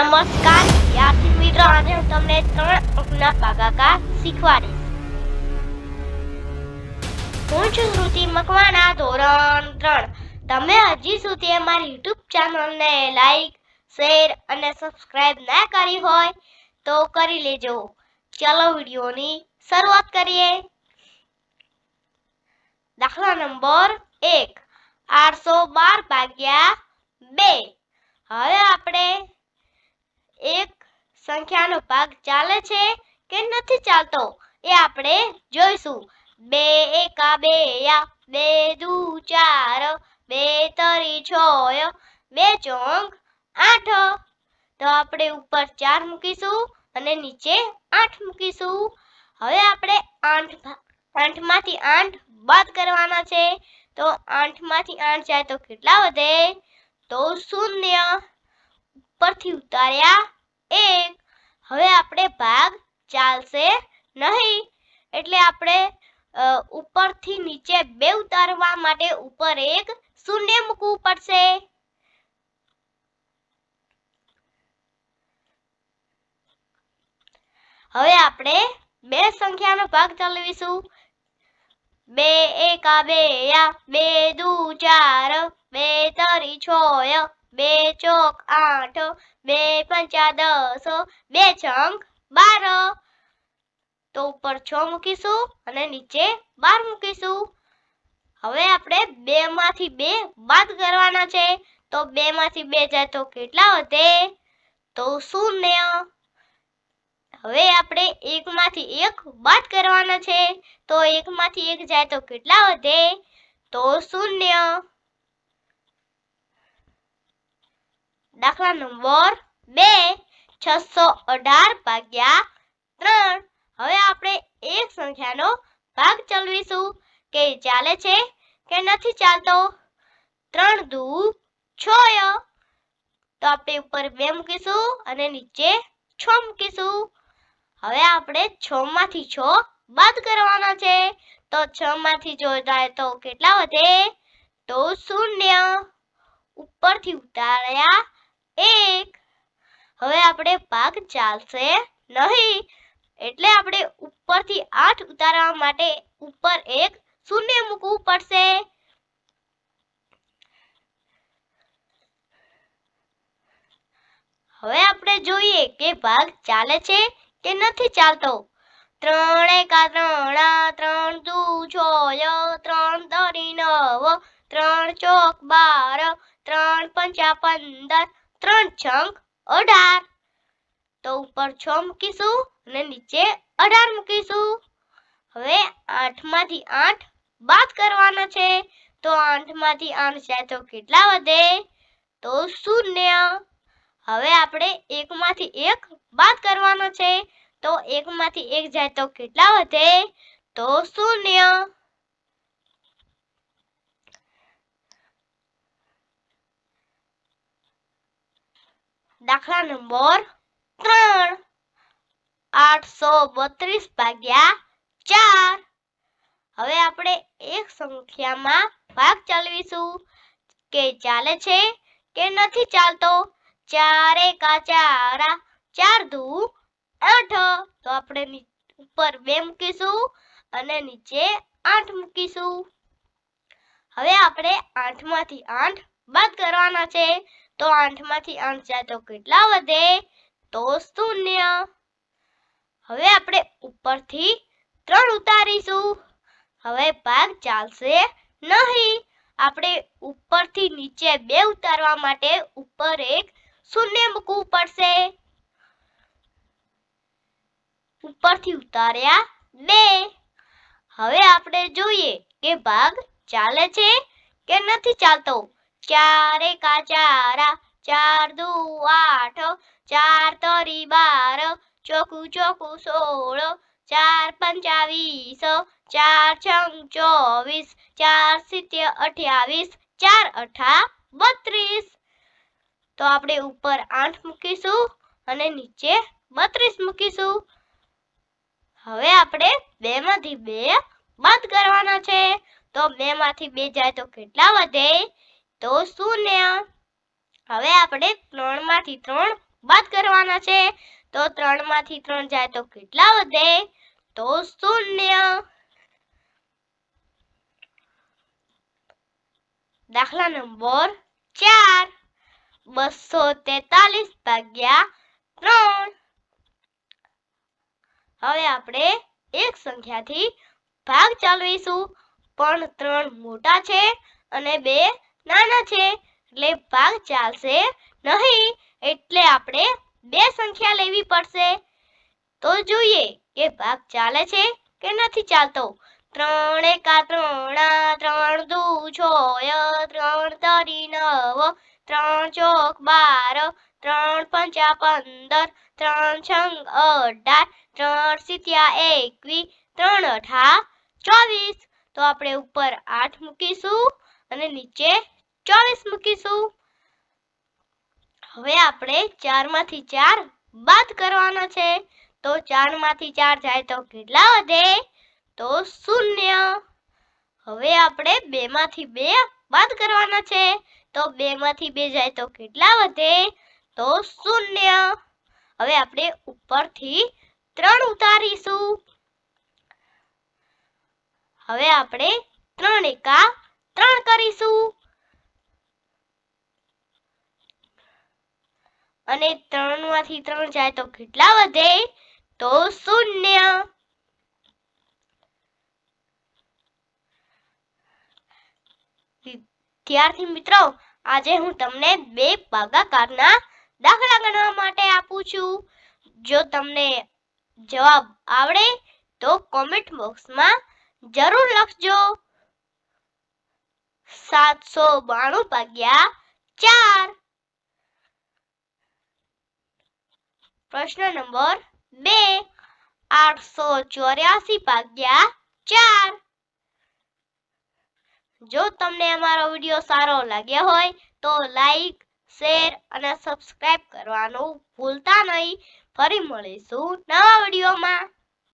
નમસ્કાર, વિદ્યાર્થી મિત્રો, આજે હું તમને ત્રણ અંકના ભાગાકાર શીખવાડીશ હું છું શ્રુતિ મકવાણા, ધોરણ ત્રણ. તમે હજી સુધી અમારી યુટ્યુબ ચેનલને લાઈક શેર અને સબસ્ક્રાઇબ ના કરી હોય તો કરી લેજો. ચલો વિડીયોની શરૂઆત કરીએ. દાખલા નંબર એક. આઠસો બાર ભાગ્યા બે. હવે આપણે સંખ્યાનો ભાગ ચાલે છે કે નથી ચાલતો એ આપણે જોઈશું. બે એકા બે યા બે દુ ચાર, બે તરી છ બે ચોંગ આઠ. તો આપણે ઉપર ચાર મૂકીશું અને નીચે આઠ મૂકીશું. હવે આપણે આઠ આઠમાંથી આઠ બાદ કરવાના છે. તો આઠમાંથી આઠ જાય તો કેટલા વધે? તો શૂન્ય. ઉપરથી ઉતાર્યા એક. હવે આપણે ભાગ ચાલશે નહીં. એટલે આપણે ઉપરથી નીચે બે ઉતારવા માટે ઉપર એક શૂન્ય મૂકવું પડશે. હવે આપણે બે સંખ્યાનો ભાગ ચલાવીશું. બે એકા બે બે દુ ચાર, બે તરી છ બે ચોક આઠ, બે પંચા દસ, બે છંગ બાર. તો ઉપર છ મૂકીશું અને નીચે બાર મૂકીશું. હવે આપણે બે માંથી બે બાદ કરવાના છે. તો બે માંથી બે જાય તો કેટલા વધે? તો શૂન્ય. હવે આપણે એક માંથી એક બાદ કરવાના છે. તો એક માંથી એક જાય તો કેટલા વધે? તો શૂન્ય. દાખલા નંબર બે, છસો અઢાર ભાગ્યા ત્રણ. હવે આપણે એક સંખ્યાનો ભાગ ચલાવીશું કે ચાલે છે કે નથી ચાલતો? ત્રણ દુ છ તો આપણે ઉપર બે મૂકીશું અને નીચે છ મૂકીશું. હવે આપણે છ માંથી છ બાદ કરવાના છે. તો છ માંથી જો જાય તો કેટલા વધે? તો શૂન્ય. ઉપરથી ઉતાર્યા એક. હવે આપણે ભાગ ચાલશે નહીં. એટલે આપણે ઉપરથી આઠ ઉતારવા માટે ઉપર એક શૂન્ય મૂકવું પડશે. હવે આપણે જોઈએ કે ભાગ ચાલે છે કે નથી ચાલતો. ત્રણ એકા ત્રણ ત્રણ દુ છ ત્રણ તરી નવ, ત્રણ ચોક બાર, ત્રણ પંચા પંદર ત્રણ છંક અઢાર. તો ઉપર છ મૂકીશું અને નીચે અઢાર મૂકીશું. હવે આઠમાંથી આઠ બાદ કરવાના છે. તો આઠમાંથી આઠ જાય તો કેટલા વધે? તો શૂન્ય. હવે આપણે એકમાંથી એક બાદ કરવાનો છે. તો એકમાંથી એક જાય તો કેટલા વધે? તો શૂન્ય. દાખલા નંબર ત્રણ. આઠસો બત્રીસ ભાગ્યા ચાર. હવે આપણે એક સંખ્યામાં ભાગ ચલાવીશું. કે ચાલે છે કે નથી ચાલતો? ચાર એકા ચાર આ ચાર દુ આઠ. તો આપણે ઉપર બે મૂકીશું અને નીચે આઠ મૂકીશું. હવે આપણે આઠમાંથી આઠ બાદ કરવાના છે. તો આઠમાંથી આઠ જાય તો કેટલા વધે? તો શૂન્ય. હવે આપણે ઉપરથી ત્રણ ઉતારીશું. હવે ભાગ ચાલશે નહીં. આપણે ઉપરથી નીચે બે ઉતારવા માટે ઉપર એક શૂન્ય મૂકવું પડશે. ઉપરથી ઉતાર્યા બે. હવે આપણે જોઈએ કે ભાગ ચાલે છે કે નથી ચાલતો. ચાર એકા ચારા ચાર દુ આઠ, ચાર તરી બાર, ચોકુ ચોકુ સોળ, ચાર પંચાવીસ, ચાર છંગ ચોવીસ, ચાર સિત્ય અઠ્યાવીસ, ચાર અઠા બત્રીસ. તો આપણે ઉપર આઠ મૂકીશું અને નીચે બત્રીસ મૂકીશું. હવે આપણે બે માંથી બે બાદ કરવાના છે. તો બે માંથી બે જાય તો કેટલા વધે? તો શૂન્ય હવે આપણે ત્રણમાંથી ત્રણ બાદ કરવાના છે. તો ત્રણમાંથી ત્રણ જાય તો કેટલા વધે? તો શૂન્ય દાખલા નંબર ચાર. બસો તેતાલીસ ભાગ્યા ત્રણ. હવે આપણે એક સંખ્યાથી ભાગ ચાલવીશું. પણ ત્રણ મોટા છે અને બે નાના છે, એટલે ભાગ ચાલશે નહીં, એટલે આપણે બે સંખ્યા લેવી પડશે. તો જોઈએ કે ભાગ ચાલે છે કે નથી ચાલતો. ત્રણ એકા ત્રણ ત્રણ દુ છ ત્રણ તરી નવ, ત્રણ ચોક બાર, ત્રણ પંચા પંદર, ત્રણ છંગ અઢાર, ત્રણ સિત્યા એકવીસ ત્રણ અઠા ચોવીસ. તો આપણે ઉપર આઠ મૂકીશું. અને નીચે ચોવીસ મૂકીશું. હવે આપણે ચારમાંથી ચાર બાદ કરવાનો છે. તો ચારમાંથી ચાર જાય તો કેટલા વધે? તો શૂન્ય. હવે આપણે બે માંથી બે બાદ કરવાના છે. તો બે માંથી બે જાય તો કેટલા વધે? તો શૂન્ય. હવે આપણે ઉપરથી ત્રણ ઉતારીશું. હવે આપણે ત્રણ એકા ત્રણ અને ત્રણમાંથી ત્રણ જાય તો કેટલા વધે? તો શૂન્ય. વિદ્યાર્થી મિત્રો, આજે હું તમને બે ભાગાકારના દાખલા ગણવા માટે આપું છું. જો તમને જવાબ આવડે, તો કોમેન્ટ બોક્સમાં જરૂર લખજો. સાતસો બાણું ભાગ્યા ચાર. પ્રશ્ન નંબર બે, આઠસો ચોર્યાસી ભાગ્યા ચાર. જો તમને અમારો વીડિયો સારો લાગ્યો હોય તો લાઈક, શેર અને સબસ્ક્રાઇબ કરવાનું ભૂલતા નહીં. ફરી મળીશું નવા વિડીયોમાં.